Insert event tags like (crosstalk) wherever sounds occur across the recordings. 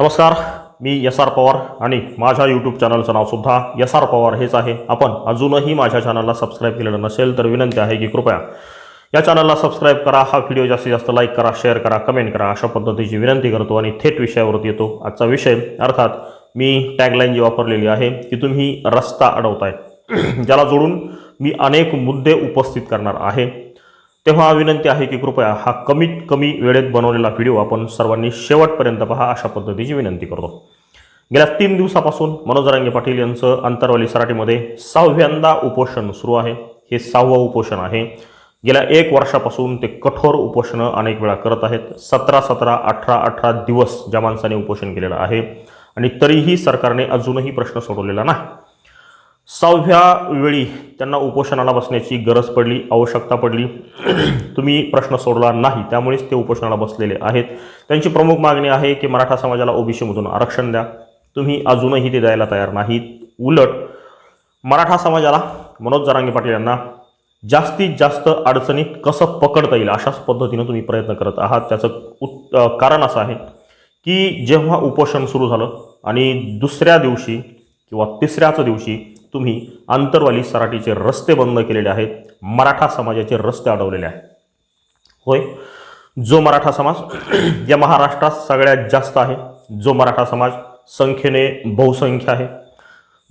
नमस्कार मी S R Pawar आणि माझ्या यूट्यूब चॅनलचं नावसुद्धा एस आर पवार हेच आहे. आपण अजूनही माझ्या चॅनलला सबस्क्राईब केलेलं नसेल तर विनंती आहे की कृपया या चॅनलला सबस्क्राईब करा हा व्हिडिओ जास्तीत जास्त लाईक करा शेअर करा कमेंट करा अशा पद्धतीची विनंती करतो आणि थेट विषयावरती येतो आजचा विषय. अर्थात मी टॅगलाईन जी वापरलेली आहे की तुम्ही रस्ता अडवताय. (clears throat) ज्याला जोडून मी अनेक मुद्दे उपस्थित करणार आहे. तेव्हा विनंती आहे की कृपया हा कमीत कमी वेळेत बनवलेला व्हिडिओ आपण सर्वांनी शेवटपर्यंत पहा अशा पद्धतीची विनंती करतो. गेल्या तीन दिवसापासून मनोज रांगे पाटील यांचं अंतरवाली सराटीमध्ये सहाव्यांदा उपोषण सुरू आहे. हे सहावं उपोषण आहे. गेल्या एक वर्षापासून ते कठोर उपोषणं अनेक वेळा करत आहेत. सतरा सतरा अठरा अठरा दिवस ज्या माणसाने उपोषण केलेलं आहे आणि तरीही सरकारने अजूनही प्रश्न सोडवलेला नाही. सहाव्या वेळी त्यांना उपोषणाला बसण्याची गरज पडली आवश्यकता पडली. (clears throat) तुम्ही प्रश्न सोडला नाही त्यामुळेच ते उपोषणाला बसलेले आहेत. त्यांची प्रमुख मागणी आहे की मराठा समाजाला ओबीसीमधून आरक्षण द्या. तुम्ही अजूनही ते द्यायला तयार नाहीत. उलट मराठा समाजाला मनोज जरांगे पाटील यांना जास्तीत जास्त अडचणीत कसं पकडता येईल अशाच पद्धतीनं तुम्ही प्रयत्न करत आहात. त्याचं उत् कारण असं आहे की जेव्हा उपोषण सुरू झालं आणि दुसऱ्या दिवशी किंवा तिसऱ्याच दिवशी तुम्ही आंतरवाली सराटीचे रस्ते बंद केलेले आहेत मराठा समाजाचे रस्ते अडवलेले आहेत. होय? जो मराठा समाज (clears throat) या महाराष्ट्रात सगळ्यात जास्त आहे जो मराठा समाज संख्येने बहुसंख्य आहे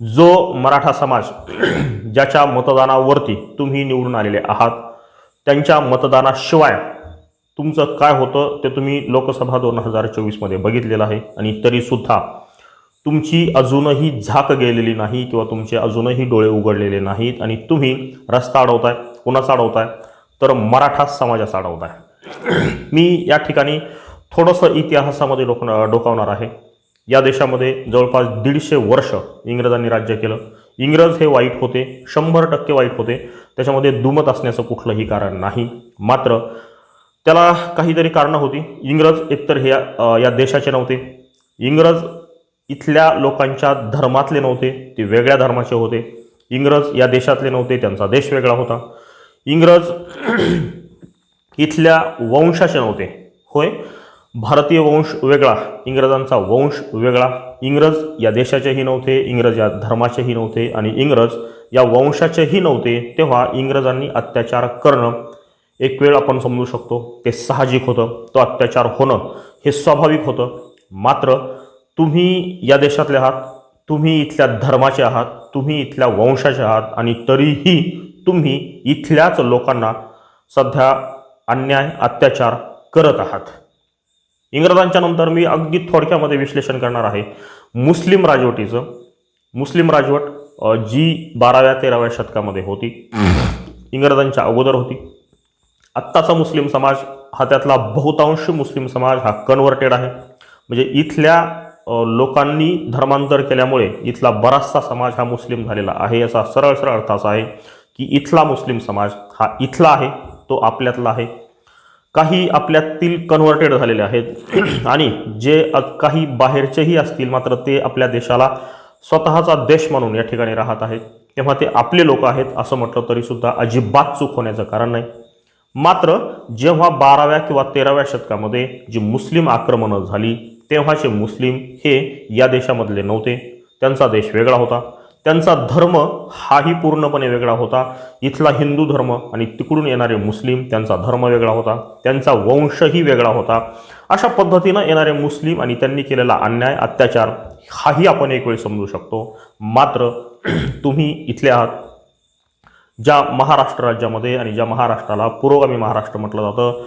जो मराठा समाज (clears throat) ज्याच्या मतदानावरती तुम्ही निवडून आलेले आहात त्यांच्या मतदानाशिवाय तुमचं काय होतं ते तुम्ही लोकसभा दोन हजार चोवीसमध्ये बघितलेलं आहे आणि तरीसुद्धा तुमची अजूनही झाक गेलेली नाही किंवा तुमचे अजूनही डोळे उघडलेले नाहीत आणि तुम्ही रस्ता अडवताय कुणाचा अडवताय तर मराठा समाजाचा अडवताय. (clears throat) मी या ठिकाणी थोडंसं इतिहासामध्ये डोक डोकावणार आहे. या देशामध्ये जवळपास दीडशे वर्ष इंग्रजांनी राज्य केलं. इंग्रज हे वाईट होते शंभर टक्के वाईट होते. त्याच्यामध्ये दुमत असण्याचं कुठलंही कारण नाही. मात्र त्याला काहीतरी कारणं होती. इंग्रज एकतर हे या देशाचे नव्हते. इंग्रज इथल्या लोकांच्या धर्मातले नव्हते ते वेगळ्या धर्माचे होते. इंग्रज या देशातले नव्हते त्यांचा देश वेगळा होता. इंग्रज (clears throat) इथल्या वंशाचे नव्हते. होय? भारतीय वंश वेगळा इंग्रजांचा वंश वेगळा. इंग्रज या देशाचेही नव्हते इंग्रज या धर्माचेही नव्हते आणि इंग्रज या वंशाचेही नव्हते तेव्हा इंग्रजांनी अत्याचार करणं एक वेळ आपण समजू शकतो ते साहजिक होतं. तो अत्याचार होणं हे स्वाभाविक होतं. मात्र तुम्ही या देशातले आहात तुम्ही इथल्या धर्माचे आहात तुम्ही इथल्या वंशाचे आहात आणि तरीही तुम्ही इथल्याच लोकांना सध्या अन्याय अत्याचार करत आहात. इंग्रजांच्या नंतर मी अगदी थोडक्यामध्ये विश्लेषण करणार आहे. मुस्लिम राजवटीचं मुस्लिम राजवट जी बाराव्या तेराव्या शतकामध्ये होती. इंग्रजांच्या अगोदर होती. आत्ताचा मुस्लिम समाज हा त्यातला बहुतांश मुस्लिम समाज हा कन्व्हर्टेड आहे. म्हणजे इथल्या लोकांनी धर्मांतर केल्यामुळे इथला बराचसा समाज हा मुस्लिम झालेला आहे. याचा सरळ सरळ अर्थ असा आहे की इथला मुस्लिम समाज हा इथला आहे तो आपल्यातला आहे. काही आपल्यातील कन्व्हर्टेड झालेले आहेत. (clears throat) आणि जे काही बाहेरचेही असतील मात्र ते आपल्या देशाला स्वतःचा देश म्हणून या ठिकाणी राहत आहेत. तेव्हा ते आपले लोक आहेत असं म्हटलं तरीसुद्धा अजिबात चूक होण्याचं कारण नाही. मात्र जेव्हा बाराव्या किंवा तेराव्या शतकामध्ये जी मुस्लिम आक्रमणं झाली तेव्हाचे मुस्लिम हे या देशामधले नव्हते. त्यांचा देश वेगळा होता. त्यांचा धर्म हाही पूर्णपणे वेगळा होता. इथला हिंदू धर्म आणि तिकडून येणारे मुस्लिम त्यांचा धर्म वेगळा होता. त्यांचा वंशही वेगळा होता. अशा पद्धतीनं येणारे मुस्लिम आणि त्यांनी केलेला अन्याय अत्याचार हाही आपण एक वेळ समजू शकतो. मात्र (clears throat) तुम्ही इथले आहात. ज्या महाराष्ट्र राज्यामध्ये आणि ज्या महाराष्ट्राला पुरोगामी महाराष्ट्र म्हटलं जातं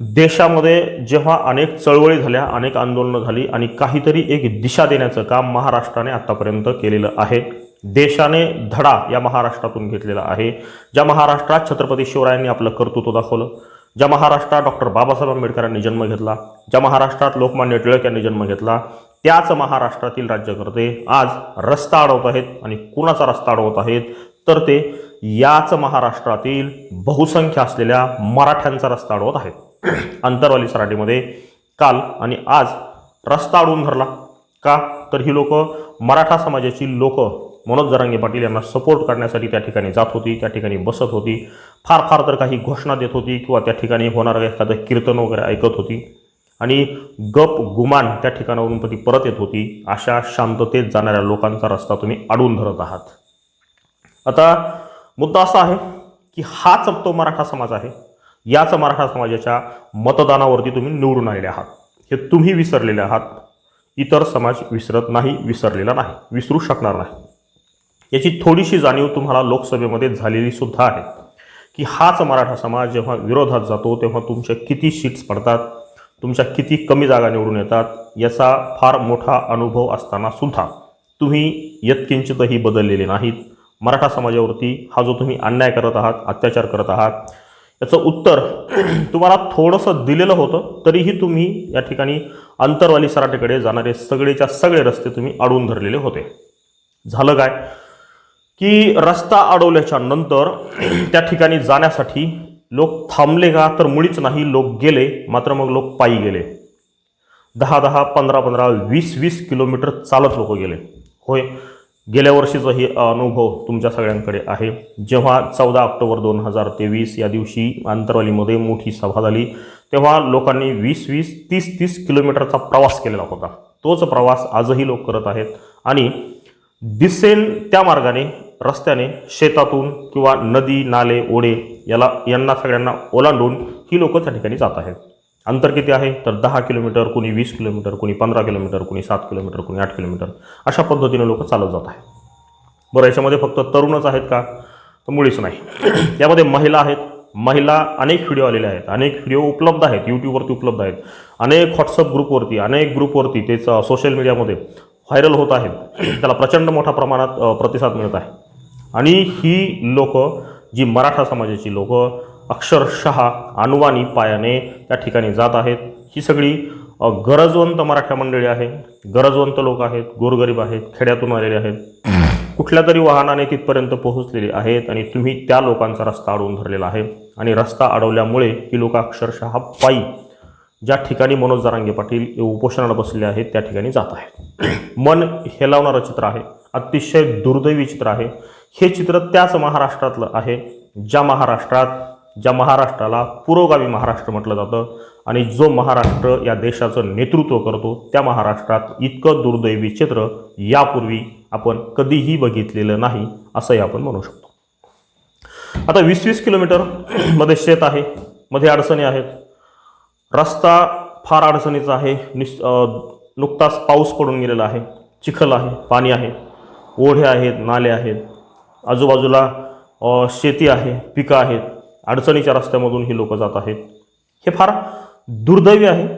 देशामध्ये जेव्हा अनेक चळवळी झाल्या अनेक आंदोलनं झाली आणि काहीतरी एक दिशा देण्याचं काम महाराष्ट्राने आत्तापर्यंत केलेलं आहे. देशाने धडा या महाराष्ट्रातून घेतलेला आहे. ज्या महाराष्ट्रात छत्रपती शिवरायांनी आपलं कर्तृत्व दाखवलं ज्या महाराष्ट्रात डॉक्टर बाबासाहेब आंबेडकरांनी जन्म घेतला ज्या महाराष्ट्रात लोकमान्य टिळक यांनी जन्म घेतला त्याच महाराष्ट्रातील राज्यकर्ते आज रस्ता अडवत आहेत आणि कुणाचा रस्ता अडवत आहेत? तर ते याच महाराष्ट्रातील बहुसंख्य असलेल्या मराठ्यांचा रस्ता अडवत आहेत. अंतरवाली सराटीमध्ये काल आणि आज रस्ता अडवून धरला. का? तर ही लोक मराठा समाजाची लोक. मनोज जरांगे पाटील यांना सपोर्ट करण्यासाठी त्या ठिकाणी जात होती त्या ठिकाणी बसत होती. फार फार तर काही घोषणा देत होती किंवा त्या ठिकाणी होणारं एखादं कीर्तन वगैरे ऐकत होती. आणि गप गुमान त्या ठिकाणावरून ती परत येत होती. अशा शांततेत जाणाऱ्या लोकांचा रस्ता तुम्ही अडवून धरत आहात. आता मुद्दा असा आहे की हाच तो मराठा समाज आहे. याच मराठा समाजाच्या मतदानावरती तुम्ही निवडून आलेले आहात. हे तुम्ही विसरलेले आहात. इतर समाज विसरत नाही विसरलेला नाही विसरू शकणार नाही. याची थोडीशी जाणीव तुम्हाला लोकसभेमध्ये झालेली सुद्धा आहे. की हाच मराठा समाज जेव्हा विरोधात जातो तेव्हा तुमच्या किती सीट्स पडतात तुमच्या किती कमी जागा निवडून येतात याचा फार मोठा अनुभव असताना सुद्धा तुम्ही यत्किंचितही बदललेले नाहीत. मराठा समाजावरती हा जो तुम्ही अन्याय करत आहात अत्याचार करत आहात याचं उत्तर तुम्हाला थोडंसं दिलेलं होतं तरीही तुम्ही या ठिकाणी अंतरवाली सराटेकडे जाणारे सगळेच्या सगळे रस्ते तुम्ही अडवून धरलेले होते. झालं काय? की रस्ता अडवल्याच्या नंतर (clears throat) त्या ठिकाणी जाण्यासाठी लोक थांबले का? तर मुळीच नाही लोक गेले मात्र मग लोक पायी गेले. दहा दहा पंधरा पंधरा वीस वीस किलोमीटर चालत लोक गेले. होय गेल्या वर्षीचाही अनुभव तुमच्या सगळ्यांकडे आहे. जेव्हा चौदा ऑक्टोबर दोन हजार तेवीस या दिवशी आंतरवालीमध्ये मोठी सभा झाली तेव्हा लोकांनी वीस वीस तीस तीस किलोमीटरचा प्रवास केलेला होता. तोच प्रवास आजही लोक करत आहेत आणि दिसेल त्या मार्गाने रस्त्याने शेतातून किंवा नदी नाले ओढे याला यांना सगळ्यांना ओलांडून ही लोकं त्या ठिकाणी जात आहेत. अंतर किती आहे? तर दहा किलोमीटर कुणी वीस किलोमीटर कुणी पंधरा किलोमीटर कुणी सात किलोमीटर कुणी आठ किलोमीटर अशा पद्धतीने लोक चालत जात आहेत. बरं याच्यामध्ये फक्त तरुणच आहेत का? तर मुळीच नाही. (clears throat) यामध्ये महिला आहेत. महिला अनेक व्हिडिओ आलेले आहेत. अनेक व्हिडिओ उपलब्ध आहेत. यूट्यूबवरती उपलब्ध आहेत. अनेक व्हॉट्सअप ग्रुपवरती अनेक ग्रुपवरती तेच सोशल मीडियामध्ये व्हायरल होत आहेत. (clears throat) त्याला प्रचंड मोठ्या प्रमाणात प्रतिसाद मिळत आहे. आणि ही लोक जी मराठा समाजाची लोक अक्षरशः अनुवानी पायाने त्या ठिकाणी जात आहेत. ही सगळी गरजवंत मराठा मंडळी आहे गरजवंत लोक आहेत गोरगरीब आहेत खेड्यातून आलेले आहेत. कुठल्या तरी वाहनाने तिथपर्यंत पोहोचलेली आहेत आणि तुम्ही त्या लोकांचा रस्ता अडवून धरलेला आहे. आणि रस्ता अडवल्यामुळे ही लोक अक्षरशः पायी ज्या ठिकाणी मनोज जरांगे पाटील उपोषणाला बसले आहेत त्या ठिकाणी जात आहेत. मन हेलावणारं चित्र आहे. अतिशय दुर्दैवी चित्र आहे. हे चित्र त्याच महाराष्ट्रातलं आहे ज्या महाराष्ट्रात ज्या महाराष्ट्राला पुरोगामी महाराष्ट्र म्हटलं जातं आणि जो महाराष्ट्र या देशाचं नेतृत्व करतो त्या महाराष्ट्रात इतकं दुर्दैवी चित्र यापूर्वी आपण कधीही बघितलेलं नाही असंही आपण म्हणू शकतो. आता वीस वीस किलोमीटरमध्ये शेत आहे मध्ये अडचणी आहेत. रस्ता फार अडचणीचा आहे निस नुकताच पाऊस पडून गेलेला आहे चिखल आहे पाणी आहे ओढे आहेत नाले आहेत. आजूबाजूला शेती आहे पिकं आहेत. अडचणीच्या रस्त्यामधून ही लोक जात आहेत. हे फार दुर्दैवी आहे.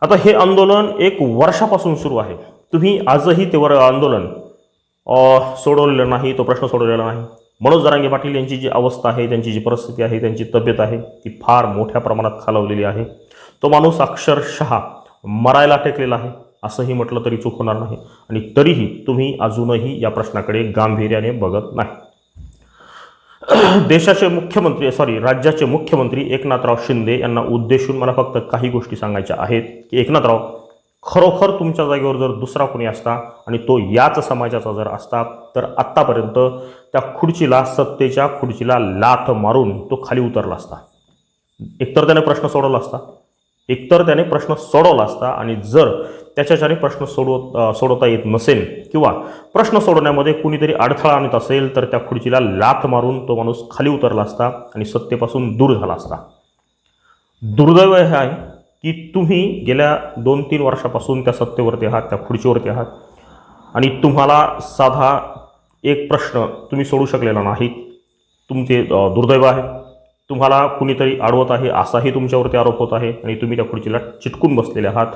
आता हे आंदोलन एक वर्षापासून सुरू आहे. तुम्ही आजही तेवर आंदोलन सोडवलेलं नाही तो प्रश्न सोडवलेला नाही. मनोज जरांगे पाटील यांची जी अवस्था आहे त्यांची जी परिस्थिती आहे त्यांची तब्येत आहे ती फार मोठ्या प्रमाणात खालावलेली आहे. तो माणूस अक्षरशः मरायला टेकलेला आहे असंही म्हटलं तरी चूक होणार नाही. आणि तरीही तुम्ही अजूनही या प्रश्नाकडे गांभीर्याने बघत नाही. (clears throat) देशाचे मुख्यमंत्री सॉरी राज्याचे मुख्यमंत्री एकनाथराव शिंदे यांना उद्देशून मला फक्त काही गोष्टी सांगायच्या आहेत. की एकनाथराव खरोखर तुमच्या जागेवर जर दुसरा कोणी असता आणि तो याच समाजाचा जर असता तर आत्तापर्यंत त्या खुर्चीला सत्तेच्या खुर्चीला लाथ मारून तो खाली उतरला असता. एकतर त्याने प्रश्न सोडवला असता. एकतर त्याने प्रश्न सोडवला असता आणि जर त्याच्याच्याने प्रश्न सोडवत सोडवता येत नसेल किंवा प्रश्न सोडवण्यामध्ये कुणीतरी अडथळा आणत असेल तर त्या खुर्चीला लाथ मारून तो माणूस खाली उतरला असता आणि सत्तेपासून दूर झाला असता. दुर्दैव हे आहे की तुम्ही गेल्या दोन तीन वर्षापासून त्या सत्तेवरती आहात त्या खुर्चीवरती आहात आणि तुम्हाला साधा एक प्रश्न तुम्ही सोडू शकलेला नाही. तुमचे दुर्दैव आहे. तुम्हाला कुणीतरी अडवत आहे असाही तुमच्यावरती आरोप होत आहे आणि तुम्ही त्या खुर्चीला चिटकून बसलेले आहात.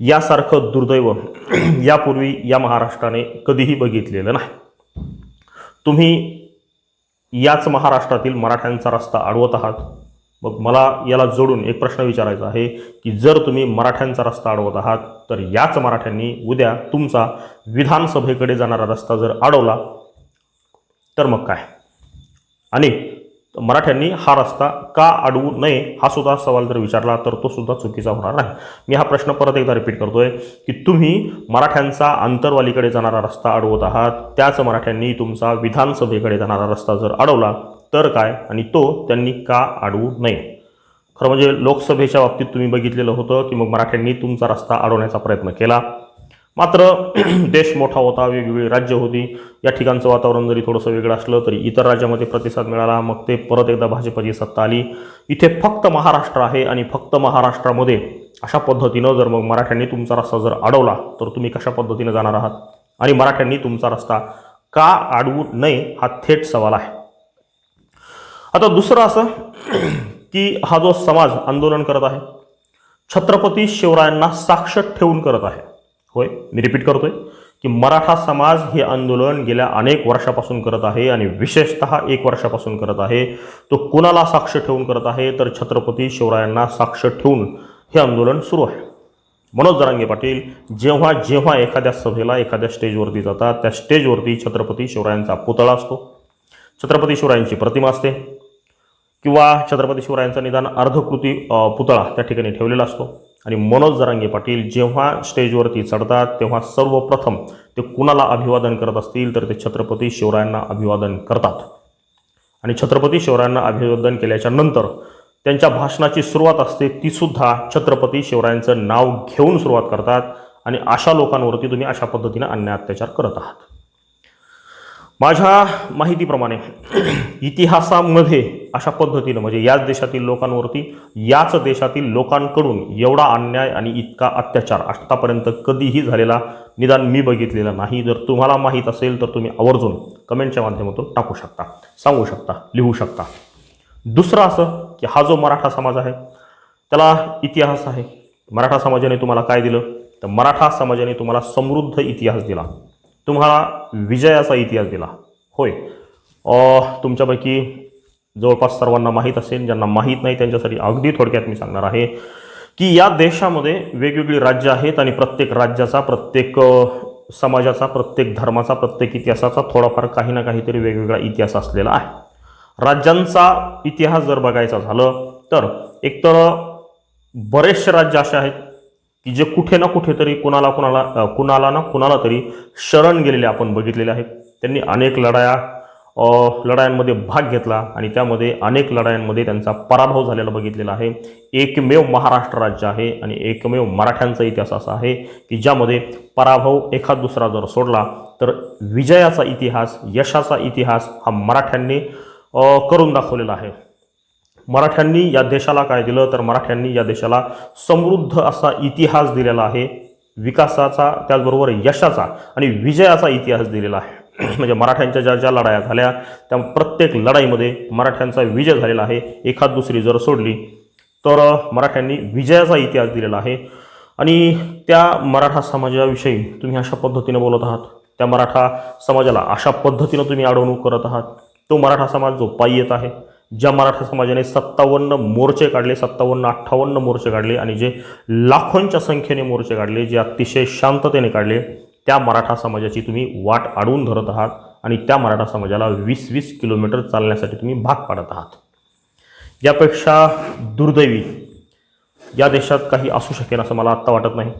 यासारखं दुर्दैव (clears throat) यापूर्वी या महाराष्ट्राने कधीही बघितलेलं नाही. तुम्ही याच महाराष्ट्रातील मराठ्यांचा रस्ता अडवत आहात. मग मला याला जोडून एक प्रश्न विचारायचा आहे की जर तुम्ही मराठ्यांचा रस्ता अडवत आहात तर याच मराठ्यांनी उद्या तुमचा विधानसभेकडे जाणारा रस्ता जर अडवला तर मग काय? आणि मराठ्यांनी हा रस्ता का अडवू नये हा सुद्धा सवाल जर विचारला तर तो सुद्धा चुकीचा होणार नाही. मी हा प्रश्न परत एकदा रिपीट करतोय की तुम्ही मराठ्यांचा आंतरवालीकडे जाणारा रस्ता अडवत आहात त्याच मराठ्यांनी तुमचा विधानसभेकडे जाणारा रस्ता जर अडवला तर काय? आणि तो त्यांनी का अडवू नये? खरं म्हणजे लोकसभेच्या बाबतीत तुम्ही बघितलेलं होतं की मग मराठ्यांनी तुमचा रस्ता अडवण्याचा प्रयत्न केला. मात्र (clears throat) देश मोठा होता वेगवेगळी राज्य होती. या ठिकाणचं वातावरण जरी थोडंसं वेगळं असलं तरी इतर राज्यामध्ये प्रतिसाद मिळाला. मग ते परत एकदा भाजपची सत्ता आली. इथे फक्त महाराष्ट्र आहे आणि फक्त महाराष्ट्रामध्ये अशा पद्धतीनं जर मग मराठ्यांनी तुमचा रस्ता जर अडवला तर तुम्ही कशा पद्धतीनं जाणार आहात? आणि मराठ्यांनी तुमचा रस्ता का अडवू नये हा थेट सवाल आहे. आता दुसरं असं (clears throat) की हा जो समाज आंदोलन करत आहे छत्रपती शिवरायांना साक्ष ठेवून करत आहे. होय? मी रिपीट करतोय की मराठा समाज हे आंदोलन गेल्या अनेक वर्षापासून करत आहे आणि विशेषतः एक वर्षापासून करत आहे. तो कुणाला साक्ष ठेवून करत आहे? तर छत्रपती शिवरायांना साक्ष ठेवून हे आंदोलन सुरू आहे. मनोज जरांगे पाटील जेव्हा जेव्हा एखाद्या सभेला एखाद्या स्टेजवरती जातात त्या स्टेजवरती छत्रपती शिवरायांचा पुतळा असतो. छत्रपती शिवरायांची प्रतिमा असते. किंवा छत्रपती शिवरायांचा निदान अर्धकृती पुतळा त्या ठिकाणी ठेवलेला असतो. आणि मनोज जरांगे पाटील जेव्हा स्टेजवरती चढतात तेव्हा सर्वप्रथम ते कुणाला अभिवादन करत असतील तर ते छत्रपती शिवरायांना अभिवादन करतात. आणि छत्रपती शिवरायांना अभिवादन केल्याच्यानंतर त्यांच्या भाषणाची सुरुवात असते तीसुद्धा छत्रपती शिवरायांचं नाव घेऊन सुरुवात करतात आणि अशा लोकांवरती तुम्ही अशा पद्धतीने अन्याय अत्याचार करत आहात. माझ्या माहितीप्रमाणे इतिहासामध्ये अशा पद्धतीनं म्हणजे याच देशातील लोकांवरती याच देशातील लोकांकडून एवढा अन्याय आणि इतका अत्याचार आत्तापर्यंत कधीही झालेला निदान मी बघितलेला नाही. जर तुम्हाला माहीत असेल तर तुम्ही आवर्जून कमेंटच्या माध्यमातून टाकू शकता सांगू शकता लिहू शकता. दुसरं असं की हा जो मराठा समाज आहे त्याला इतिहास आहे. मराठा समाजाने तुम्हाला काय दिलं? तर मराठा समाजाने तुम्हाला समृद्ध इतिहास दिला. तुम्हाला विजयाचा इतिहास दिला. होय. तुमच्यापैकी जवळपास सर्वांना माहीत असेल ज्यांना माहीत नाही त्यांच्यासाठी अगदी थोडक्यात मी सांगणार आहे की या देशामध्ये वेगवेगळी राज्य आहेत आणि प्रत्येक राज्याचा प्रत्येक समाजाचा प्रत्येक धर्माचा प्रत्येक इतिहासाचा थोडाफार काही ना काहीतरी वेगवेगळा इतिहास असलेला आहे. राज्यांचा इतिहास जर बघायचा झालं तर एकतर बरेचसे राज्य असे आहेत की जे कुठे ना कुठेतरी कुणाला कुणाला कुणाला ना कुणाला तरी शरण गेलेले आपण बघितलेले आहेत. त्यांनी अनेक लढाया लढायांमध्ये भाग घेतला आणि त्यामध्ये अनेक लढायांमध्ये त्यांचा पराभव झालेला बघितलेला आहे. एकमेव महाराष्ट्र राज्य आहे आणि एकमेव मराठ्यांचा इतिहास असा आहे की ज्यामध्ये पराभव एखाद दुसरा जर सोडला तर विजयाचा इतिहास यशाचा इतिहास हा मराठ्यांनी करून दाखवलेला आहे. मराठ्यांनी या देशाला काय दिलं? तर मराठ्यांनी या देशाला समृद्ध असा इतिहास दिलेला आहे. विकासाचा त्याचबरोबर यशाचा आणि विजयाचा इतिहास दिलेला आहे. (clears throat) म्हणजे मराठ्यांच्या ज्या ज्या लढाया झाल्या त्या प्रत्येक लढाईमध्ये मराठ्यांचा विजय झालेला आहे. एखाद दुसरी जर सोडली तर मराठ्यांनी विजयाचा इतिहास दिलेला आहे. आणि त्या मराठा समाजाविषयी तुम्ही अशा पद्धतीनं बोलत आहात? त्या मराठा समाजाला अशा पद्धतीनं तुम्ही अडवणूक करत आहात? तो मराठा समाज जो पायी येत आहे ज्या मराठा समाजाने सत्तावन्न मोर्चे काढले सत्तावन्न अठ्ठावन्न मोर्चे काढले आणि जे लाखोंच्या संख्येने मोर्चे काढले जे अतिशय शांततेने काढले त्या मराठा समाजाची तुम्ही वाट अडवून धरत आहात आणि त्या मराठा समाजाला वीस वीस किलोमीटर चालण्यासाठी तुम्ही भाग पाडत आहात. यापेक्षा दुर्दैवी या देशात काही असू शकेल असं मला आत्ता वाटत नाही.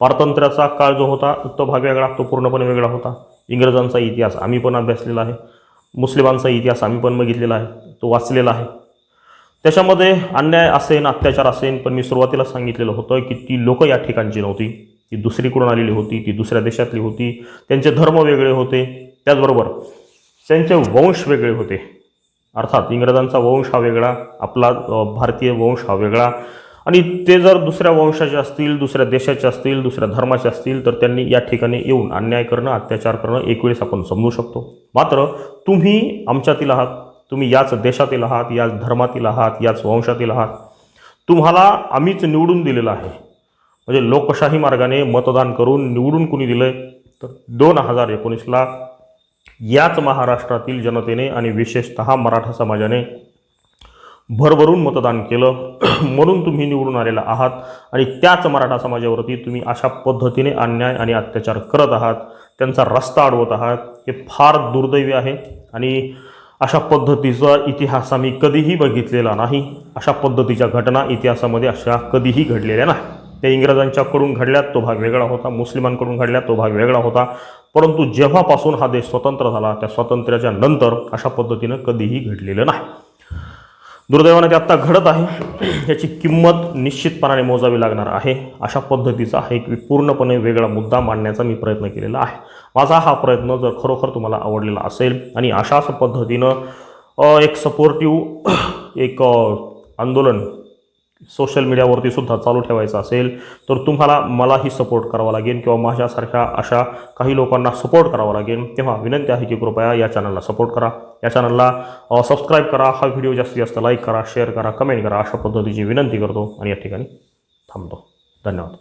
पारतंत्र्याचा काळ जो होता तो भाग वेगळा तो पूर्णपणे वेगळा होता. इंग्रजांचा इतिहास आम्ही पण अभ्यासलेला आहे. मुस्लिमांचा इतिहास आम्ही पण बघितलेला आहे. तो वाचलेला आहे. त्याच्यामध्ये अन्याय असेन अत्याचार असेन पण मी सुरुवातीला सांगितलेलं होतं की ती लोकं या ठिकाणची नव्हती. ती दुसरीकडून आलेली होती ती दुसऱ्या देशातली होती. त्यांचे धर्म वेगळे होते. त्याचबरोबर त्यांचे वंश वेगळे होते. अर्थात इंग्रजांचा वंश हा वेगळा आपला भारतीय वंश हा वेगळा. आणि ते जर दुसऱ्या वंशाचे असतील दुसऱ्या देशाचे असतील दुसऱ्या धर्माचे असतील तर त्यांनी या ठिकाणी येऊन अन्याय करणं अत्याचार करणं एक वेळेस आपण समजू शकतो. मात्र तुम्ही आमच्यातील आहात. तुम्ही याच देशातील आहात याच धर्मातील आहात याच वंशातील आहात. तुम्हाला आम्हीच निवडून दिलेलं आहे. म्हणजे लोकशाही मार्गाने मतदान करून निवडून कुणी दिलं आहे तर दोन हजार एकोणीसला याच महाराष्ट्रातील जनतेने आणि विशेषतः मराठा समाजाने भरभरून मतदान केलं. (clears throat) म्हणून तुम्ही निवडून आलेला आहात आणि त्याच मराठा समाजावरती तुम्ही अशा पद्धतीने अन्याय आणि अत्याचार करत आहात. त्यांचा रस्ता अडवत आहात. हे फार दुर्दैवी आहे आणि अशा पद्धतीचा इतिहास आम्ही कधीही बघितलेला नाही. अशा पद्धतीच्या घटना इतिहासामध्ये अशा कधीही घडलेल्या नाही. त्या इंग्रजांच्याकडून घडल्यात तो भाग वेगळा होता. मुस्लिमांकडून घडल्यात तो भाग वेगळा होता. परंतु जेव्हापासून हा देश स्वतंत्र झाला त्या स्वातंत्र्याच्या नंतर अशा पद्धतीनं कधीही घडलेलं नाही. दुर्दैवाने ते आत्ता घडत आहे. याची किंमत निश्चितपणाने मोजावी लागणार आहे. अशा पद्धतीचा हा एक पूर्णपणे वेगळा मुद्दा मांडण्याचा मी प्रयत्न केलेला आहे. माझा हा प्रयत्न जर खरोखर तुम्हाला आवडलेला असेल आणि अशाच पद्धतीनं एक सपोर्टिव्ह एक आंदोलन सोशल मीडियावरती सुद्धा चालू ठेवायचं असेल तर तुम्हाला मलाही सपोर्ट करावा लागेल किंवा माझ्यासारख्या अशा काही लोकांना सपोर्ट करावा लागेल. तेव्हा विनंती आहे की कृपया या चॅनलला सपोर्ट करा. या चॅनलला सबस्क्राईब करा. हा व्हिडिओ जास्तीत जास्त लाईक करा शेअर करा कमेंट करा. अशा पद्धतीची विनंती करतो आणि या ठिकाणी थांबतो. धन्यवाद.